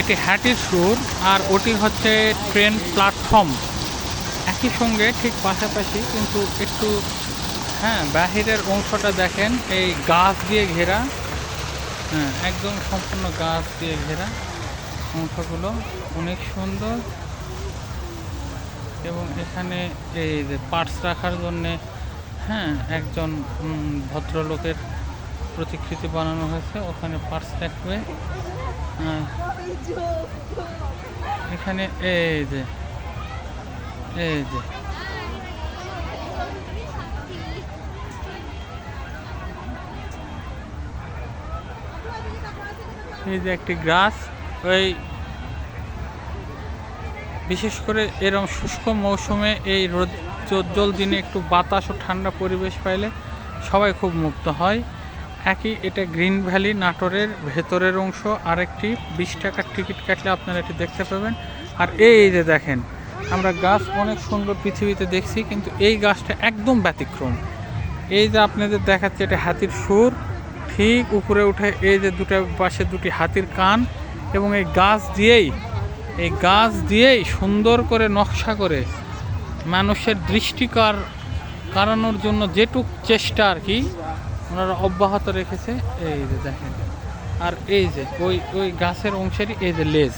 এটি হ্যাটির সুর আর ওটি হচ্ছে ট্রেন প্ল্যাটফর্ম। একই সঙ্গে ঠিক পাশাপাশি কিন্তু একটু হ্যাঁ বাহিরের অংশটা দেখেন, এই গাছ দিয়ে ঘেরা। হ্যাঁ একদম সম্পূর্ণ গাছ দিয়ে ঘেরা অংশগুলো। অনেক সুন্দর। এবং এখানে এই যে পার্টস রাখার জন্যে হ্যাঁ একজন ভদ্রলোকের প্রতিকৃতি বানানো হয়েছে, ওখানে পার্টস রাখবে হ্যাঁ। এখানে এই যে এই যে। এই যে একটি গাছ ওই বিশেষ করে এরকম শুষ্ক মৌসুমে এই রোদ চোদ্দোল দিনে একটু বাতাস ও ঠান্ডা পরিবেশ পাইলে সবাই খুব মুক্ত হয়। একই, এটা গ্রিন ভ্যালি নাটোরের ভেতরের অংশ, আরেকটি, বিশ টাকার টিকিট কাটলে আপনারা এটি দেখতে পাবেন। আর এই যে দেখেন, আমরা গাছ অনেক সুন্দর পৃথিবীতে দেখছি, কিন্তু এই গাছটা একদম ব্যতিক্রম। এই যে আপনাদের দেখাচ্ছে, এটা হাতির সুর। ঠিক উপরে উঠে এই যে দুটো পাশে দুটি হাতির কান এবং এই গাছ দিয়েই, এই গাছ দিয়েই সুন্দর করে নকশা করে মানুষের দৃষ্টিকার কারানোর জন্য যেটুক চেষ্টা আর কি ওনারা অব্যাহত রেখেছে। এই যে দেখেন। আর এই যে, ওই ওই গাছের অংশেরই এই যে লেজ।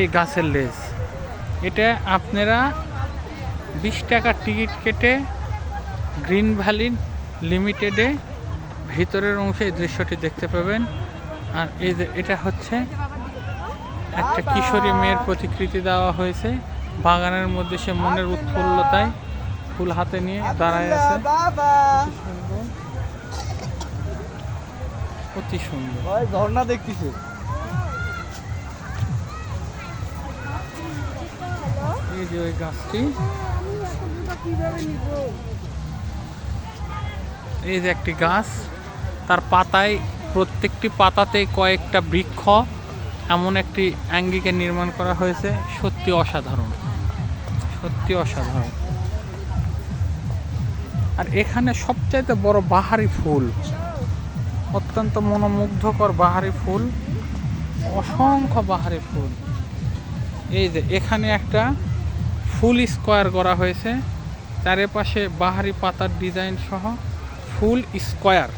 এই গাছের লেজ। এটা আপনারা বিশ টাকার টিকিট কেটে গ্রিন ভ্যালি লিমিটেডে ভিতরের অংশে এই দৃশ্যটি দেখতে পাবেন। আর এই যে, এটা হচ্ছে একটা কিশোরী মেয়ের প্রতিকৃতি দেওয়া হয়েছে। বাগানের মধ্যে সে মনের উৎফুল্লতায় ফুল হাতে নিয়ে দাঁড়ায় আছে। অতি সুন্দর। ওই ঝর্ণা দেখতেছে। এই যে ওই গাছটি। এই যে একটি গাছ তার পাতায় প্রত্যেকটি পাতাতেই কয়েকটা বৃক্ষ এমন একটি অ্যাঙ্গিকে নির্মাণ করা হয়েছে সত্যি অসাধারণ। সত্যি অসাধারণ। আর এখানে সবচাইতে বড় বাহারি ফুল অত্যন্ত মনোমুগ্ধকর বাহারি ফুল অসংখ্য বাহারি ফুল। এই যে এখানে একটা ফুল স্কোয়ার করা হয়েছে চারিপাশে বাহারি পাতার ডিজাইন সহ ফুল স্কোয়ার।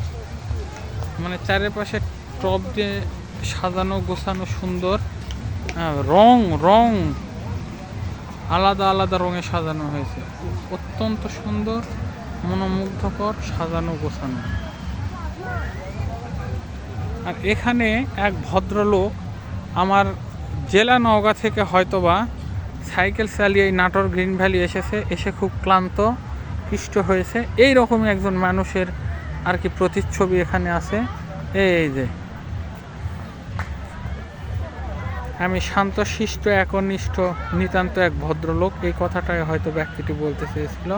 মানে চারিপাশে টপ দিয়ে সাজানো গোছানো সুন্দর আহ, রং রং আলাদা আলাদা রঙে সাজানো হয়েছে। অত্যন্ত সুন্দর মনোমুগ্ধকর সাজানো গোছানো। আর এখানে এক ভদ্রলোক আমার জেলা নওগাঁ থেকে হয়তোবা সাইকেল চালিয়ে এই নাটোর গ্রিন ভ্যালি এসেছে, এসে খুব ক্লান্ত, পিষ্ট হয়েছে। এই রকমই একজন মানুষের আর কি প্রতিচ্ছবি এখানে আছে। এই যে। আমি শান্তশিষ্ট একনিষ্ঠ, নিতান্ত এক ভদ্রলোক। এই কথাটাই হয়তো ব্যক্তিটি বলতে চেয়েছিল।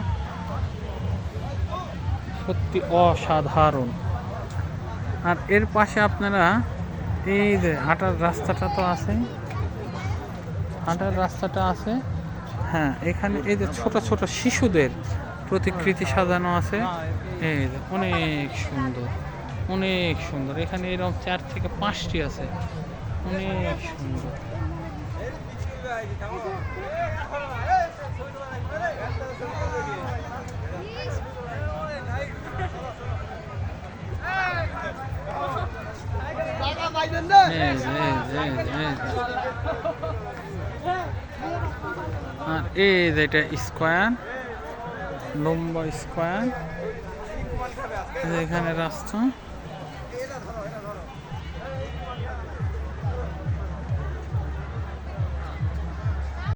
সত্যি অসাধারণ। আর এর পাশে আপনারা এই যে হাঁটার রাস্তাটা তো আছে। হাঁটার রাস্তাটা আছে। হ্যাঁ এখানে এই যে ছোট ছোট শিশুদের প্রতিকৃতি সাজানো আছে। এই যে অনেক সুন্দর অনেক সুন্দর। এখানে এরকম চার থেকে পাঁচটি আছে। অনেক সুন্দর। টাকা পাইবেন আর এই যে এটা স্কোয়ার লম্বা স্কোয়ার। এখানে রাস্তা।